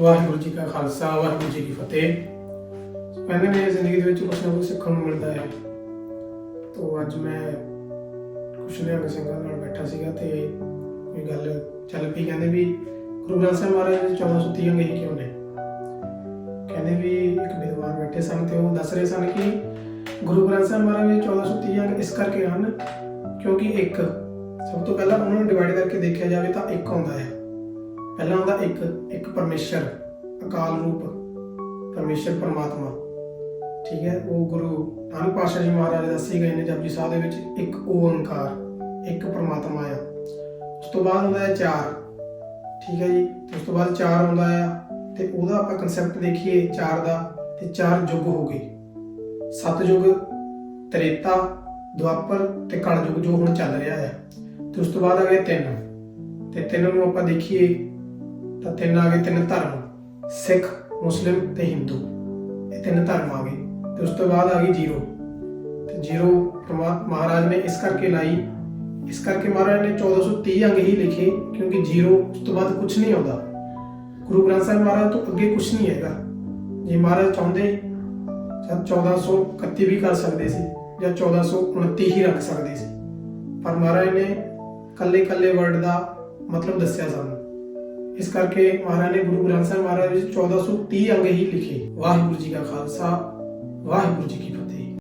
ਵਾਹਿਗੁਰੂ ਜੀ ਕਾ ਖਾਲਸਾ, ਵਾਹਿਗੁਰੂ ਜੀ ਕੀ ਫਤਿਹ। ਪਹਿਲੇ ਮੇਰੀ ਜ਼ਿੰਦਗੀ ਦੇ ਵਿੱਚ ਕੁਛ ਨਾ ਕੁਛ ਸਿੱਖਣ ਨੂੰ ਮਿਲਦਾ ਹੈ। ਤੋਂ ਅੱਜ ਮੈਂ ਕੁਛ ਨਿਹੰਗ ਸਿੰਘਾਂ ਨਾਲ ਬੈਠਾ ਸੀਗਾ ਤੇ ਕੋਈ ਗੱਲ ਚੱਲ ਪਈ। ਕਹਿੰਦੇ ਵੀ ਗੁਰੂ ਗ੍ਰੰਥ ਸਾਹਿਬ ਮਹਾਰਾਜ ਦੇ 1430 ਅੰਗ ਹੀ ਕਿਉਂ ਨੇ? ਕਹਿੰਦੇ ਵੀ ਇੱਕ ਵਿਦਵਾਨ ਬੈਠੇ ਸਨ ਤੇ ਉਹ ਦੱਸ ਰਹੇ ਸਨ ਕਿ ਗੁਰੂ ਗ੍ਰੰਥ ਸਾਹਿਬ ਮਹਾਰਾਜ ਦੇ 1430 ਅੰਗ ਇਸ ਕਰਕੇ ਹਨ ਕਿਉਂਕਿ ਇੱਕ, ਸਭ ਤੋਂ ਪਹਿਲਾਂ ਉਹਨਾਂ ਨੂੰ ਡਿਵਾਈਡ ਕਰਕੇ ਦੇਖਿਆ ਜਾਵੇ ਤਾਂ ਇੱਕ ਆਉਂਦਾ ਹੈ। ਪਹਿਲਾਂ ਆਉਂਦਾ ਇੱਕ ਇੱਕ ਪਰਮੇਸ਼ਰ, ਅਕਾਲ ਰੂਪ, ਪਰਮੇਸ਼ਰ ਪਰਮਾਤਮਾ। ਠੀਕ ਹੈ, ਉਹ ਗੁਰੂ ਨਾਨਕ ਪਾਤਸ਼ਾਹ ਜੀ ਮਹਾਰਾਜ ਦੱਸੇ ਗਏ ਨੇ ਜਪਜੀ ਸਾਹਿਬ ਦੇ ਵਿੱਚ, ਇੱਕ ਓੰਕਾਰ, ਇੱਕ ਪਰਮਾਤਮਾ ਆ। ਉਸ ਤੋਂ ਬਾਅਦ ਆਉਂਦਾ ਹੈ ਚਾਰ। ਠੀਕ ਹੈ ਜੀ, ਉਸ ਤੋਂ ਬਾਅਦ ਚਾਰ ਆਉਂਦਾ ਆ, ਤੇ ਉਹਦਾ ਆਪਾਂ ਕਨਸੈਪਟ ਦੇਖੀਏ ਚਾਰ ਦਾ, ਤੇ ਚਾਰ ਯੁੱਗ ਹੋ ਗਏ। ਸਤਯੁਗ ਤ੍ਰੇਤਾ, ਦੁਆਪਰ ਤੇ ਕਲਯੁਗ ਜੋ ਹੁਣ ਚੱਲ ਰਿਹਾ ਹੈ ਤੇ ਉਸ ਤੋਂ ਬਾਅਦ ਆ ਗਏ ਤਿੰਨ। ਤੇ ਤਿੰਨ ਨੂੰ ਆਪਾਂ ਦੇਖੀਏ ਤਾਂ ਤਿੰਨ ਆ ਗਏ ਤਿੰਨ ਧਰਮ, ਸਿੱਖ, ਮੁਸਲਿਮ ਤੇ ਹਿੰਦੂ। ਇਹ ਤਿੰਨ ਧਰਮ ਆ ਗਏ ਤੇ ਉਸ ਤੋਂ ਬਾਅਦ ਆ ਗਈ ਜੀਰੋ। ਤੇ ਜੀਰੋ ਮਹਾਰਾਜ ਨੇ ਇਸ ਕਰਕੇ ਲਾਈ। ਇਸ ਕਰਕੇ ਮਹਾਰਾਜ ਨੇ 1430 ਅੰਗ ਹੀ ਲਿਖੇ, ਕਿਉਂਕਿ ਜੀਰੋ ਉਸ ਤੋਂ ਬਾਅਦ ਕੁਝ ਨਹੀਂ ਆਉਂਦਾ। ਗੁਰੂ ਗ੍ਰੰਥ ਸਾਹਿਬ ਮਹਾਰਾਜ ਤੋਂ ਅੱਗੇ ਕੁਝ ਨਹੀਂ ਹੈਗਾ। ਜੇ ਮਹਾਰਾਜ ਚਾਹੁੰਦੇ ਤਾਂ 1431 ਵੀ ਕਰ ਸਕਦੇ ਸੀ, ਜਾਂ 1429 ਹੀ ਰੱਖ ਸਕਦੇ ਸੀ। ਪਰ ਮਹਾਰਾਜ ਨੇ ਕੱਲੇ ਕੱਲੇ ਵਰਡ ਦਾ ਮਤਲਬ ਦੱਸਿਆ ਸਾਨੂੰ। ਇਸ ਕਰਕੇ ਮਹਾਰਾਜ ਨੇ ਗੁਰੂ ਗ੍ਰੰਥ ਸਾਹਿਬ ਮਹਾਰਾਜ ਵਿੱਚ 1430 ਅੰਗ ਹੀ ਲਿਖੇ। ਵਾਹਿਗੁਰੂ ਜੀ ਕਾ ਖਾਲਸਾ, ਵਾਹਿਗੁਰੂ ਜੀ ਕੀ ਫਤਿਹ।